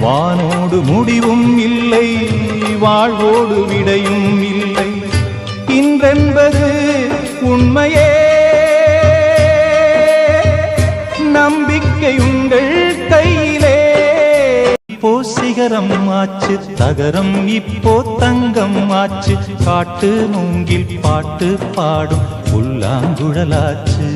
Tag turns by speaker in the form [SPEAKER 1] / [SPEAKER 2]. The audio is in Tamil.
[SPEAKER 1] வானோடு முடிவும் இல்லை வாழ்வோடு விடையும் இல்லை. இன்றென்பது உண்மையே. நம்பிக்கை உங்கள் கையிலே. இப்போ சிகரம் ஆச்சு தகரம் இப்போ தங்கம் ஆச்சு. காட்டு மூங்கில் பாட்டு பாடும் புல்லாங்குழலாச்சு